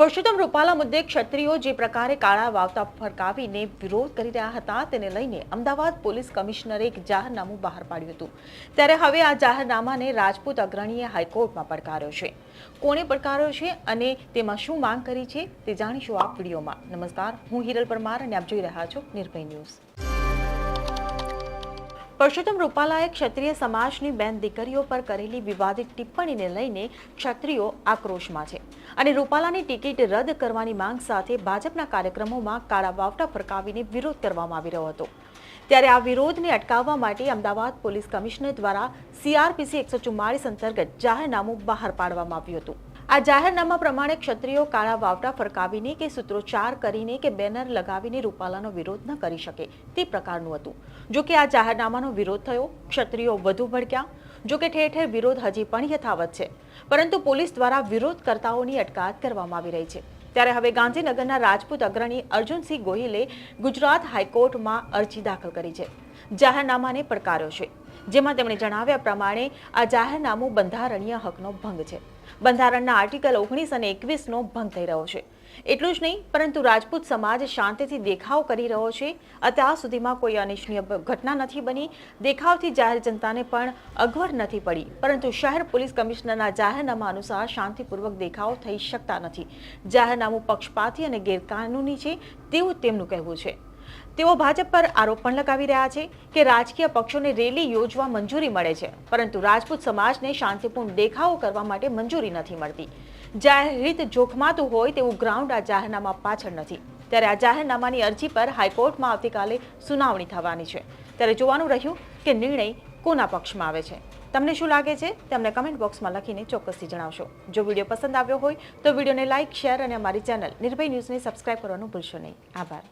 પુરુષોત્તમ રૂપાલા મુદ્દે ક્ષત્રિયો જે પ્રકારે કાળા વાવતા ફરકાવીને વિરોધ કરી રહ્યા હતા, તેને લઈને અમદાવાદ પોલીસ કમિશનરે એક જાહેરનામું બહાર પાડ્યું હતું. ત્યારે હવે આ જાહેરનામાને રાજપૂત અગ્રણીએ હાઈકોર્ટમાં પડકાર્યો છે. કોણે પડકાર્યો છે અને તેમાં શું માંગ કરી છે, તે જાણીશું આ વિડીયોમાં. નમસ્કાર, હું હિરલ પરમાર અને આપ જોઈ રહ્યા છો નિર્ભય ન્યૂઝ. પરસોત્તમ રૂપાલાએ ક્ષત્રિય સમાજની બેન દીકરીઓ પર કરેલી વિવાદિત ટિપ્પણીને લઈને ક્ષત્રિયો આક્રોશમાં છે. અને રૂપાલાની ટિકિટ રદ કરવાની માંગ સાથે ભાજપના કાર્યક્રમોમાં કાળા વાવટા ફરકાવીને વિરોધ કરવામાં આવી રહ્યો હતો. ત્યારે આ વિરોધને અટકાવવા માટે અમદાવાદ પોલીસ કમિશનર દ્વારા સીઆરપીસી એકસો અંતર્ગત જાહેરનામું બહાર પાડવામાં આવ્યું હતું. આ જાહેરનામા પ્રમાણે ક્ષત્રિયો કાળા વાવટા ફરકાવીને કે સૂત્રોચ્ચાર કરીને કે બેનર લગાવીને રૂપાલાનો વિરોધ ન કરી શકે તે પ્રકારનું હતું. જો કે આ જાહેરનામાનો વિરોધ થયો, ક્ષત્રિયો વધુ ભડક્યા. જો કે ઠેર ઠેર વિરોધ હજી પણ યથાવત છે. પરંતુ પોલીસ દ્વારા વિરોધકર્તાઓની અટકાયત કરવામાં આવી રહી છે. ત્યારે હવે ગાંધીનગરના રાજપૂત અગ્રણી અર્જુનસિંહ ગોહિલે ગુજરાત હાઈકોર્ટમાં અરજી દાખલ કરી છે. જાહેરનામાને પડકાર્યો છે. જેમાં તેમણે જણાવ્યા પ્રમાણે આ જાહેરનામું બંધારણીય હકનો ભંગ છે. બંધારણના આર્ટિકલ ઓગણીસ અને એકવીસનો ભંગ થઈ રહ્યો છે. એટલું જ નહીં, પરંતુ રાજપૂત સમાજ શાંતિથી દેખાવ કરી રહ્યો છે. અત્યાર સુધીમાં કોઈ અનિચ્છનીય ઘટના નથી બની. દેખાવથી જાહેર જનતાને પણ અગવડ નથી પડી. પરંતુ શહેર પોલીસ કમિશનરના જાહેરનામા અનુસાર શાંતિપૂર્વક દેખાવ થઈ શકતા નથી. જાહેરનામું પક્ષપાતી અને ગેરકાનૂની છે તેવું તેમનું કહેવું છે. તેઓ ભાજપ પર આરોપ પણ લગાવી રહ્યા છે કે રાજકીય પક્ષોને રેલી યોજવા મંજૂરી મળે છે, પરંતુ રાજપૂત સમાજને શાંતિપૂર્ણ દેખાવો કરવા માટે મંજૂરી નથી મળતી. જાહેર હિત જોખમાતું હોય તેવું ગ્રાઉન્ડ આ જાહેરનામા પાછળ નથી. ત્યારે આ જાહેરનામાની અરજી પર હાઈકોર્ટમાં આવતીકાલે સુનાવણી થવાની છે. ત્યારે જોવાનું રહ્યું કે નિર્ણય કોના પક્ષમાં આવે છે. તમને શું લાગે છે? તેમને કમેન્ટ બોક્સમાં લખીને ચોક્કસથી જણાવશો. જો વીડિયો પસંદ આવ્યો હોય તો વિડીયોને લાઇક શેર અને અમારી ચેનલ નિર્ભય ન્યૂઝને સબસ્ક્રાઇબ કરવાનું ભૂલશો નહીં. આભાર.